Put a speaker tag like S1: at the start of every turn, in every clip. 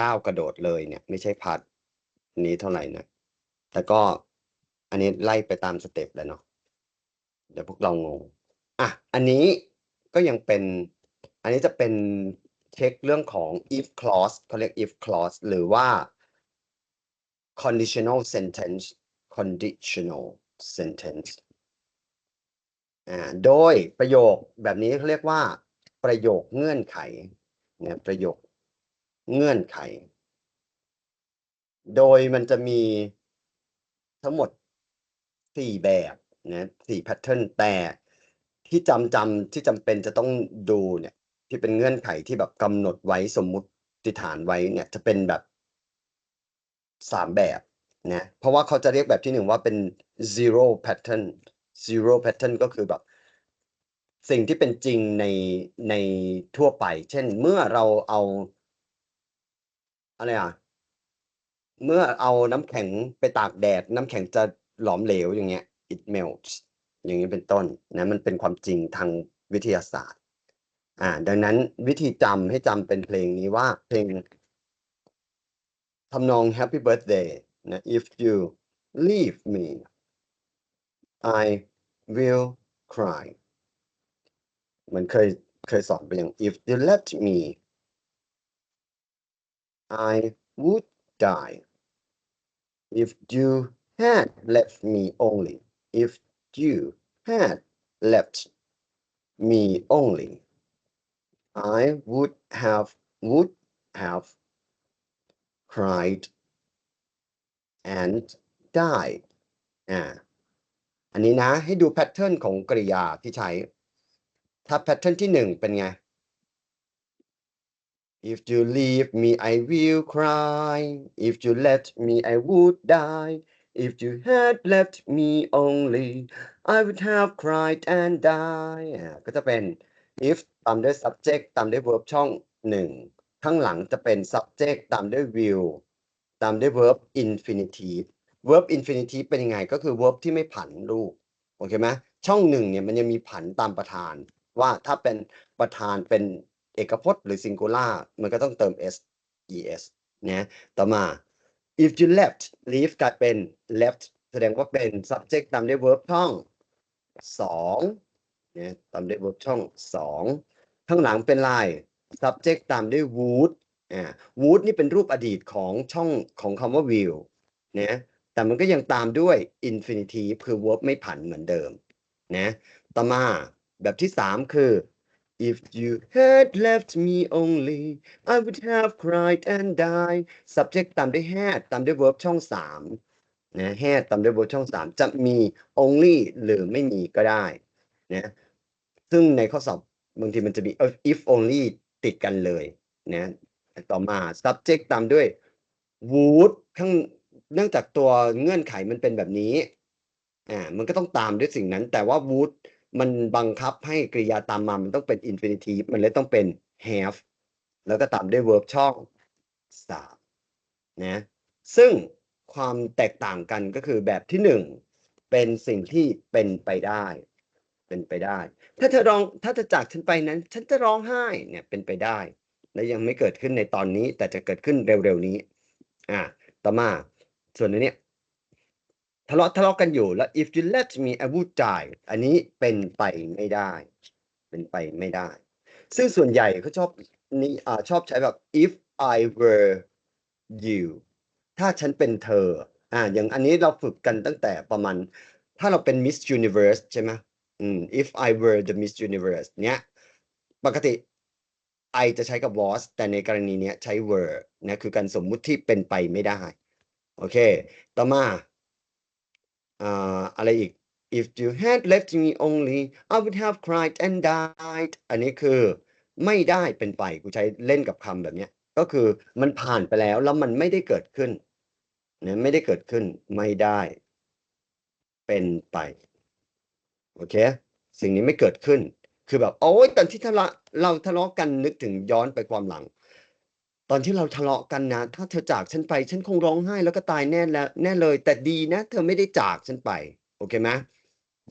S1: ก้าวกระโดดเลยเนี่ย ไม่ใช่พาร์ทนี้เท่าไหร่นะแต่ก็อันนี้ไล่ไปตามสเต็ปแล้วเนาะเดี๋ยวพวกเรางงอะอันนี้ก็ยังเป็น อันนี้จะเป็นเช็คเรื่องของ if clause เขาเรียก if clause หรือว่า conditional sentence conditional sentence อ่าโดยประโยคแบบนี้เขาเรียกว่าประโยคเงื่อนไขเนี่ยประโยค เงื่อนไข โดยมันจะมีทั้งหมดสี่แบบนะสี่แพทเทิร์นแต่ที่จำจำที่จำเป็นจะต้องดูเนี่ย ที่เป็นเงื่อนไขที่แบบกำหนดไว้สมมุติฐานไว้เนี่ย จะเป็นแบบสามแบบนะเพราะว่าเขาจะเรียกแบบที่หนึ่งว่าเป็น zero pattern zero pattern ก็คือแบบ สิ่งที่เป็นจริงในในทั่วไป เช่นเมื่อเราเอา อะไรอะ เมื่อเอาน้ำแข็งไปตากแดด น้ำแข็งจะหลอมเหลวอย่างเงี้ย it melts อย่างนี้เป็นต้นนะมันเป็นความจริงทางวิทยาศาสตร์ อ่า ดังนั้นวิธีจำให้จำเป็นเพลงนี้ว่าเพลงทำนอง Happy Birthday นะ if you leave me I will cry มันเคยเคยสอนไปอย่าง if you left me I would die if you had left me only if you had left me only I would have would have cried and died อ่าอันนี้นะให้ดูแพทเทิร์นของกริยาที่ใช้ ถ้าแพทเทิร์นที่หนึ่งเป็นไง If you leave me I will cry If you let me I would die If you had left me only I would have cried and died ก็จะเป็น if ตามด้วย subject ตามด้วย verb ช่องหนึ่งข้างหลังจะเป็น subject ตามด้วย will ตามด้วย verb infinitive verb infinitive เป็นยังไงก็คือ verb ที่ไม่ผันลูกโอเคไหมช่องหนึ่งเนี่ยมันยังมีผันตามประธาน ว่าถ้าเป็นประธานเป็น เอกพจน์หรือ singular มันก็ต้องเติม s es นะต่อมา if you left leave กลายเป็น left แสดงว่าเป็น subject ตามด้วย verb ช่องสองเนี่ยตามด้วย verb ช่องสองข้างหลังเป็นลาย subject ตามด้วย would อ่า would นี่เป็นรูปอดีตของช่องของคำว่า will นะแต่มันก็ยังตามด้วย infinitive คือ verb ไม่ผันเหมือนเดิมนะต่อมาแบบที่สามคือ if you had left me only I would have cried and died subject ตามด้วย had ตามด้วย verb ช่องสามนะ had ตามด้วย verb ช่องสามจะมี only หรือไม่มีก็ได้นะซึ่งในข้อสอบบางทีมันจะมี if only ติดกันเลยนะต่อมา subject ตามด้วย would ข้างเนื่องจากตัวเงื่อนไขมันเป็นแบบนี้อ่ามันก็ต้องตามด้วยสิ่งนั้นแต่ว่า would มันบังคับให้กริยาตามมา มันต้องเป็น infinitive มันเลยต้องเป็น have แล้วก็ตามด้วย verb ช่องสามนะซึ่งความแตกต่างกันก็คือแบบที่หนึ่งเป็นสิ่งที่เป็นไปได้ เป็นไปได้ ถ้าเธอร้องถ้าเธอจากฉันไปนั้น ฉันจะร้องไห้เนี่ยเป็นไปได้ และยังไม่เกิดขึ้นในตอนนี้ แต่จะเกิดขึ้นเร็วๆนี้ อ่าต่อมาส่วนนเนี้ย ทะเลาะทะเลาะกันอยู่แล้ว if you let me I would die อันนี้เป็นไปไม่ได้ เป็นไปไม่ได้ ซึ่งส่วนใหญ่เขาชอบนี่อ่าชอบใช้แบบ if I were you ถ้าฉันเป็นเธออ่าอย่างอันนี้เราฝึกกันตั้งแต่ประมาณ ถ้าเราเป็น Miss Universe ใช่ไหมอืม if I were the Miss Universe เนี้ยปกติ I จะใช้กับ was แต่ในกรณีเนี้ยใช้ were นะคือการสมมุติที่เป็นไปไม่ได้ โอเค ต่อมา อะไรอีก if you had left me only I would have cried and died อันนี้คือไม่ได้เป็นไปกูใช้เล่นกับคำแบบนี้ก็คือมันผ่านไปแล้วแล้วมันไม่ได้เกิดขึ้นนะไม่ได้เกิดขึ้นไม่ได้ เป็นไปโอเคสิ่งนี้ไม่เกิดขึ้น คือแบบโอ้ยตอนที่ทะเลาะเราทะเลาะกันนึกถึงย้อนไปความหลัง ตอนที่เราทะเลาะกันนะ ถ้าเธอจากฉันไป ฉันคงร้องไห้แล้วก็ตายแน่แล้วแน่เลย แต่ดีนะ เธอไม่ได้จากฉันไป โอเคไหม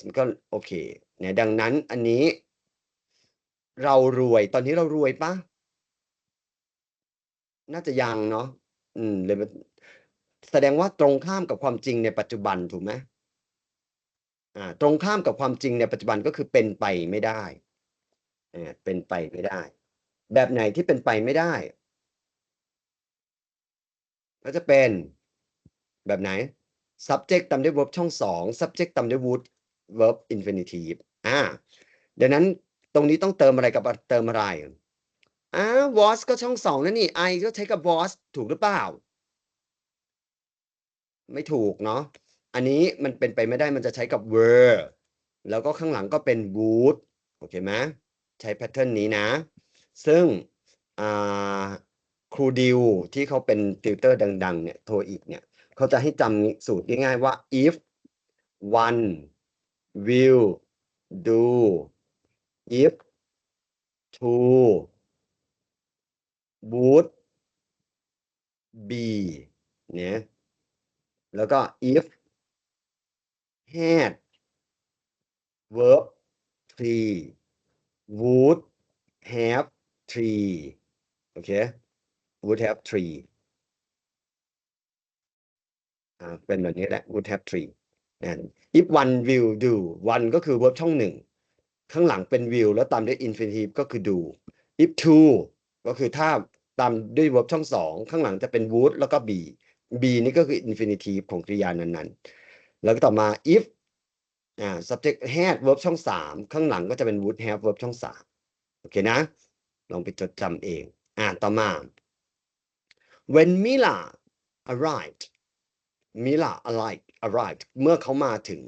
S1: ฉันก็โอเคเนี่ยดังนั้นอันนี้ เรารวยตอนนี้เรารวยปะน่าจะยังเนาะอืมเลยแสดงว่าตรงข้ามกับความจริงในปัจจุบันถูกไหมอ่า ตรงข้ามกับความจริงในปัจจุบันก็คือเป็นไปไม่ได้อ่าเป็นไปไม่ได้ แบบไหนที่เป็นไปไม่ได้ ก็จะเป็นแบบไหน subject ตามด้วย verb ช่องสอง subject ตามด้วย would verb infinitive อ่าดังนั้นตรงนี้ต้องเติมอะไรกับเติมอะไรอ่า was ก็ช่องสองนั่นนี่ I ก็ใช้กับ was ถูกหรือเปล่า ไม่ถูกเนาะอันนี้มันเป็นไปไม่ได้มันจะใช้กับ were แล้วก็ข้างหลังก็เป็น would โอเคไหมใช้แพทเทิร์นนี้นะ ซึ่งอ่า ครูดิวที่เขาเป็นติวเตอร์ดัง ๆ เนี่ยโทรอีกเนี่ยเขาจะให้จำสูตรง่ายๆว่า if one will do if two would be เนี่ยแล้วก็ if had verb three would have three โอเค would have three เป็นแบบนี้แหละ would have three if one will do one ก็คือ verb ช่องหนึ่ง ข้างหลังเป็น will แล้วตามด้วย infinitive ก็คือ do if two ก็คือถ้าตามด้วย verb ช่องสองข้างหลังจะเป็น would แล้วก็ be be นี่ก็คือ infinitive ของกริยานั้นๆ แล้วก็ต่อมา if อ่า subject had verb ช่องสามข้างหลังก็จะเป็น would have verb ช่องสามโอเคนะ ลองไปจดจำเอง อ่าต่อมา when Mila arrived Mila arrived arrived เมื่อเขามาถึง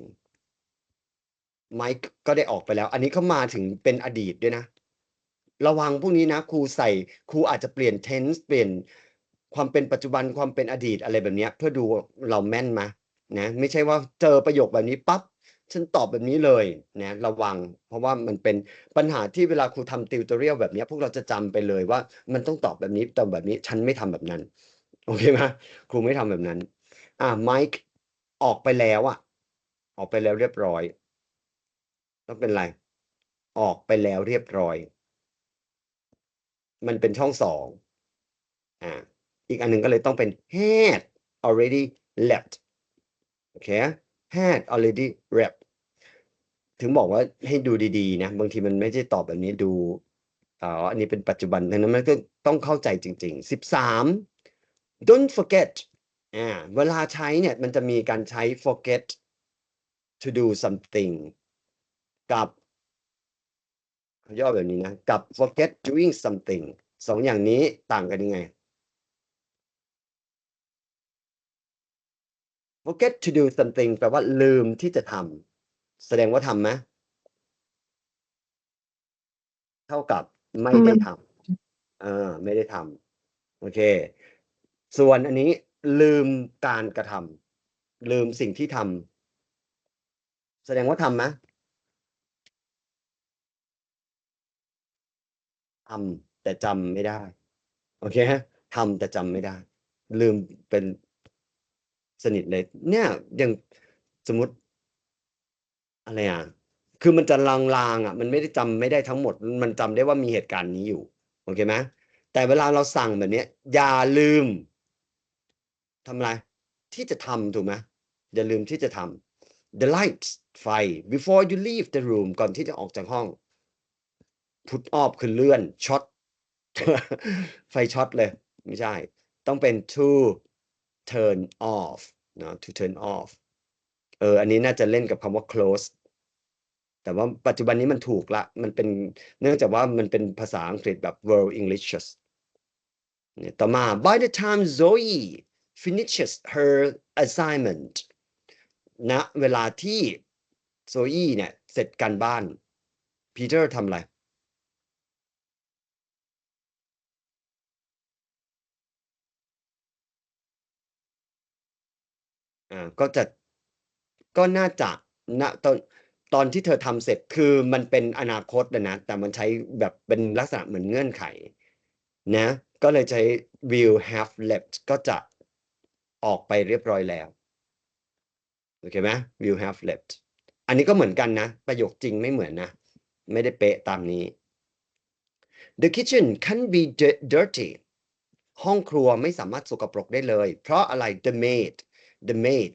S1: ไมค์ก็ได้ออกไปแล้ว อันนี้เขามาถึงเป็นอดีตด้วยนะ ระวังพวกนี้นะครูใส่ครูอาจจะเปลี่ยน tense เปลี่ยนความเป็นปัจจุบันความเป็นอดีตอะไรแบบนี้เพื่อดูเราแม่นไหมนะ ไม่ใช่ว่าเจอประโยคแบบนี้ปั๊บ ฉันตอบแบบนี้เลยนะระวัง เพราะว่ามันเป็นปัญหาที่เวลาครูทำติวเตอเรียลแบบนี้พวกเราจะจำไปเลยว่า มันต้องตอบแบบนี้ตอบแบบนี้ ฉันไม่ทำแบบนั้น โอเคไหมครูไม่ทำแบบนั้น อ่าไมค์ออกไปแล้วอะออกไปแล้วเรียบร้อย ต้องเป็นไร ออกไปแล้วเรียบร้อย มันเป็นช่องสองอ่าอีกอันหนึ่งก็เลยต้องเป็น had already left โอเค had already left ถึงบอกว่าให้ดูดีๆนะบางทีมันไม่ใช่ตอบแบบนี้ดูอ๋ออันนี้เป็นปัจจุบันดังนั้นมันก็ต้องเข้าใจจริงๆสิบสาม don't forget อ่าเวลาใช้เนี่ยมันจะมีการใช้ forget to do something กับเขาย่อแบบนี้นะ กับ forget doing something สองอย่างนี้ต่างกันยังไง forget to do something แปลว่าลืมที่จะทำ แสดงว่าทำไหมเท่ากับไม่ได้ทำเออ ไม่ได้ทำโอเค ส่วนอันนี้ลืมการกระทำลืมสิ่งที่ทำแสดงว่าทำไหมทำแต่จำไม่ได้ โอเคฮะทำแต่จำไม่ได้ ลืมเป็นสนิทเลย เนี่ยอย่างสมมติ อะไรอะคือมันจะลางๆอะ มันไม่ได้จำไม่ได้ทั้งหมด มันจำได้ว่ามีเหตุการณ์นี้อยู่โอเคไหมแต่เวลาเราสั่งแบบเนี้ย อย่าลืมทำอะไร ที่จะทำถูกไหมอย่าลืมที่จะทำ the lights ไฟ before you leave the room ก่อนที่จะออกจากห้อง put off คือเลื่อนช็อตไฟช็อตเลย ไม่ใช่ ต้องเป็น to turn off นะ to turn off อออันนี้น่าจะเล่นกับคำว่า close แต่ว่าปัจจุบันนี้มันถูกละ มันเป็นเนื่องจากว่ามันเป็นภาษาอังกฤษแบบ world English เนี่ยต่อมา by the time Zoe finishes her assignment ณนะเวลาที่โซยี่เนี่ย เสร็จการบ้านปีเตอร์ทำอะไร อ่า ก็จะ ก็น่าจะณตอนตอนที่เธอทำเสร็จคือมันเป็นอนาคตนะนะ แต่มันใช้แบบเป็นลักษณะเหมือนเงื่อนไข นะ ก็เลยใช้ will have left ก็จะออกไปเรียบร้อยแล้ว โอเคไหม will have left อันนี้ก็เหมือนกันนะ ประโยคจริงไม่เหมือนนะ ไม่ได้เป๊ะตามนี้ the kitchen can be dirty ห้องครัวไม่สามารถสกปรกได้เลย เพราะอะไร the maid the maid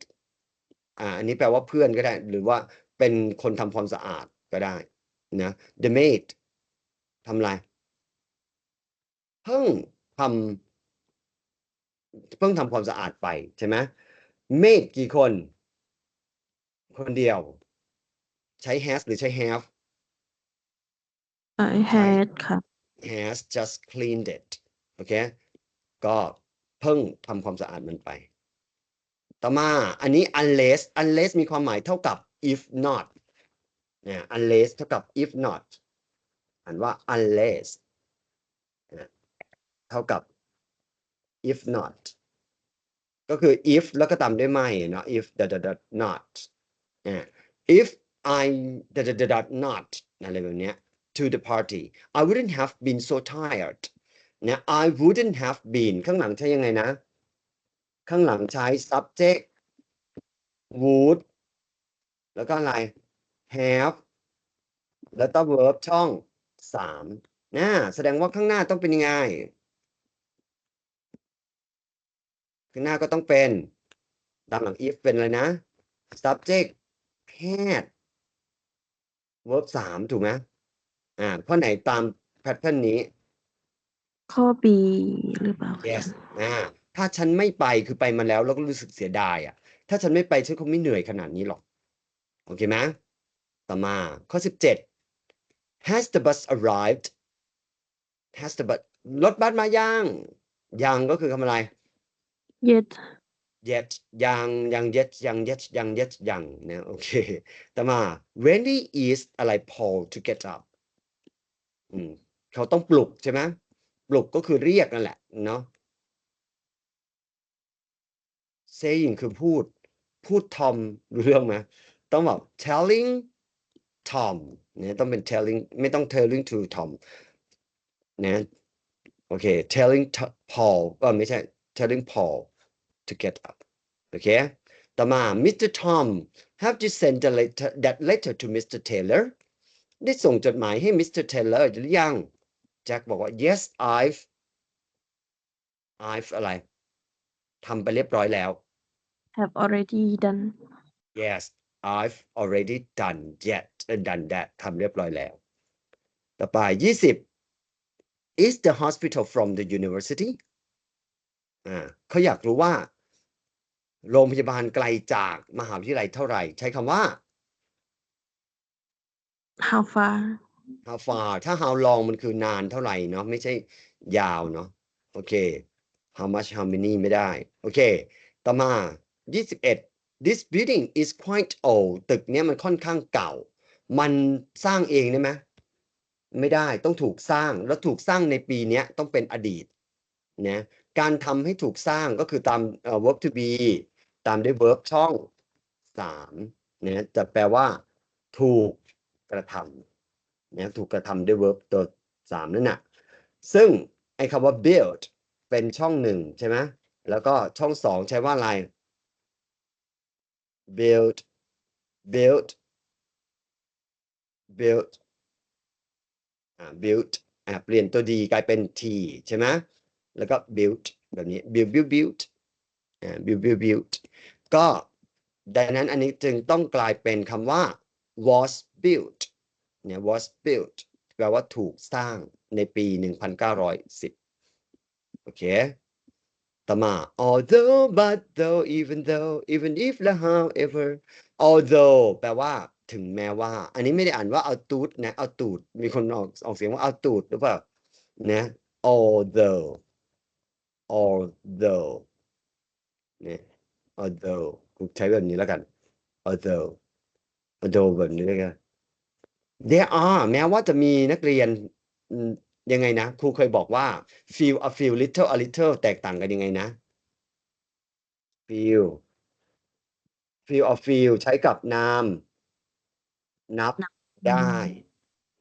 S1: อ่าอันนี้แปลว่าเพื่อนก็ได้ หรือว่าเป็นคนทำความสะอาดก็ได้นะ the maid ทำอะไรเพิ่งทำเพิ่งทำความสะอาดไปใช่ไหม maid กี่คน คนเดียว ใช้ has หรือใช้ have
S2: I had ค่ะ
S1: has just cleaned it โอเค ก็เพิ่งทำความสะอาดมันไป ต่อมาอันนี้ unless unless มีความหมายเท่ากับ if not เนี่ย unless เท่ากับ if not อ่านว่า unless เท่ากับ if not ก็คือ if แล้วก็ตามด้วยไม่เนาะ if dot dot dot not if I dot dot dot not อะไรแบบเนี้ย to the party I wouldn't have been so tired เนะ I wouldn't have been ข้างหลังใช้ยังไงนะ ข้างหลังใช้ subject would แล้วก็อะไร have แล้วก็ verb ช่องสามนะแสดงว่าข้างหน้าต้องเป็นยังไง ข้างหน้าก็ต้องเป็นตามหลัง if เป็นอะไรนะ subject had verb สามถูกไหมอ่าข้อไหนตามแพทเทิร์นนี้
S2: ข้อ B หรือเปล่าคะ
S1: yes อ่า ถ้าฉันไม่ไปคือไปมาแล้วแล้วก็รู้สึกเสียดายอะ ถ้าฉันไม่ไปฉันคงไม่เหนื่อยขนาดนี้หรอก โอเคไหมต่อมาข้อสิบเจ็ด has the bus arrived has the bus รถบัสมายังยังก็คือคำอะไร
S2: yet
S1: yet ยังยัง yet ยัง yet ยัง yet ยังนะโอเคต่อมา Wendy is อะไร Paul to get up อืมเขาต้องปลุกใช่ไหมปลุกก็คือเรียกนั่นแหละเนาะ saying คือพูด พูดทอมรู้เรื่องไหมต้องแบบ telling Tom เนี่ยต้องเป็น telling ไม่ต้อง telling to Tom นะโอเค telling Paul เออไม่ใช่ telling Paul to get up โอเคต่อมา Mr. Tom have you sent the letter that letter to Mr. Taylor ได้ส่งจดหมายให้ Mr. Taylor หรือยังแจ็คบอกว่า yes I've I've อะไรทำไปเรียบร้อยแล้ว
S2: have already done
S1: Yes I've already done yet เอ่อ done that ทำเรียบร้อยแล้ว ต่อไปยี่สิบ Is the hospital from the university อ่าเขาอยากรู้ว่า โรงพยาบาลไกลจากมหาวิทยาลัยเท่าไหร่ ใช้คำว่า
S2: how far
S1: how far ถ้า how long มันคือนานเท่าไหร่เนาะไม่ใช่ยาวเนาะโอเค how much how many ไม่ได้ โอเค ต่อมา 21 this building is quite old ตึกเนี้ยมันค่อนข้างเก่า มันสร้างเองได้ไหมไม่ได้ต้องถูกสร้างแล้วถูกสร้างในปีเนี้ยต้องเป็นอดีตนะการทำให้ถูกสร้างก็คือตาม verb to be ตามด้วย verb ช่องสามนะจะแปลว่า ถูกกระทำนะถูกกระทำด้วย verb ตัวสามนั่นน่ะซึ่งไอ้คำว่า build เป็นช่องหนึ่งใช่ไหมแล้วก็ช่องสองใช้ว่าอะไร build build build อ่า build อ่าเปลี่ยนตัว d กลายเป็น t ใช่ไหมแล้วก็ build แบบนี้ build build build อ่า build build build ก็ดังนั้นอันนี้จึงต้องกลายเป็นคำว่า was built เนี่ย was built แปลว่าถูกสร้างในปี 1910 โอเค ต่อมา although but though even though even if และ however although แปลว่าถึงแม้ว่า อันนี้ไม่ได้อ่านว่าเอาตูดนะเอาตูด มีคนออกออกเสียงว่าเอาตูดหรือเปล่านะ although although เนี่ย although กูใช้แบบนี้แล้วกัน although although แบบนี้แล้วกัน there are แม้ว่าจะมีนักเรียน ยังไงนะ ครูเคยบอกว่า feel a few little a little แตกต่างกันยังไงนะ feel feel a few ใช้กับนาม นับได้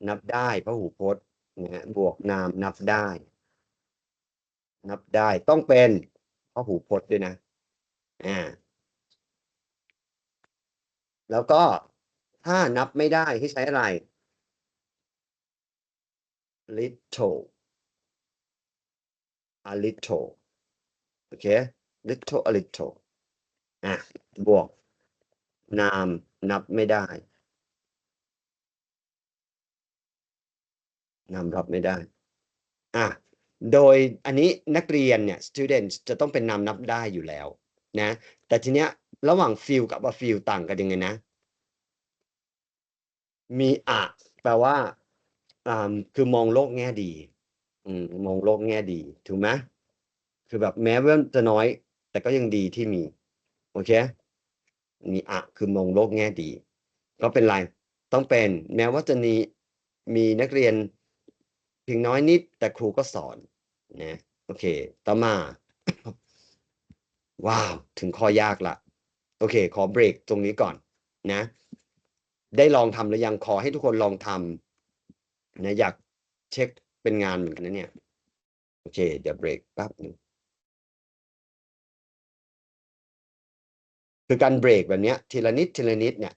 S1: นับได้พหูพจน์นะฮะบวกนามนับได้ นับได้ต้องเป็นพหูพจน์ด้วยนะอ่าแล้วก็ถ้านับไม่ได้ให้ใช้อะไร little a little โอเค little a little อะบวก นามนับไม่ได้ นามรับไม่ได้ อะโดยอันนี้นักเรียนเนี่ย students จะต้องเป็นนามนับได้อยู่แล้วนะ แต่ทีเนี้ยระหว่าง feel กับ a feel ต่างกันยังไงนะ มีอะแปลว่าอ่า คือมองโลกแง่ดีอืมมองโลกแง่ดีถูกไหมคือแบบแม้ว่าจะน้อย แต่ก็ยังดีที่มี โอเคมีอะคือมองโลกแง่ดี ก็เป็นไรต้องเป็นแม้ว่าจะมีมีนักเรียนเพียงน้อยนิด แต่ครูก็สอนนะโอเค ต่อมา ว้าว ถึงข้อยากละโอเค ขอเบรกตรงนี้ก่อนนะ ได้ลองทำหรือยังขอให้ทุกคนลองทำ นะอยากเช็คเป็นงานเหมือนกันนะเนี่ย โอเค เดี๋ยวเบรกแป๊บหนึงคือการเบรกแบบนี้ทีละนิดทีละนิดเนี่ย